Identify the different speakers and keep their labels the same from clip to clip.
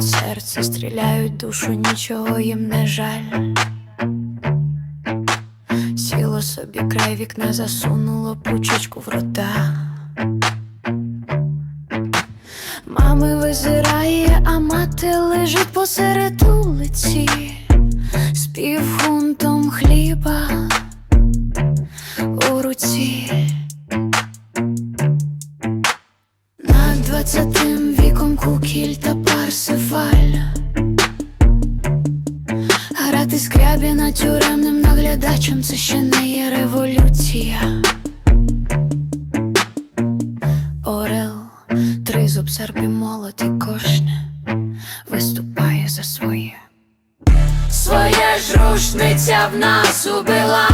Speaker 1: серце стріляють душу, нічого їм не жаль. Сіло собі край вікна, засунуло пучечку в рота. Мами визирає, а мати лежить посеред улиці з півфунтом хліба у руці. Над двадцятим віком кукіль та парсифаль Грати скрябіна тюремним наглядачем це ще не є революція. Орел, тризуб, серп і молот і кожне виступає за своє. Своє ж рушниця в нас убила,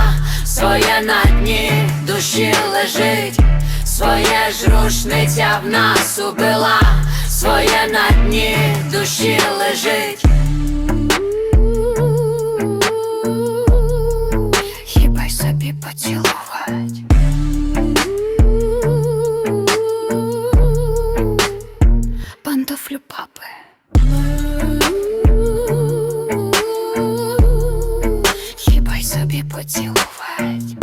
Speaker 1: своє на дні душі лежить, своє ж рушниця в нас убила, своє на дні душі лежить. Хібай собі поцілувать. Пантофлю папи. Хібай собі поцілувать.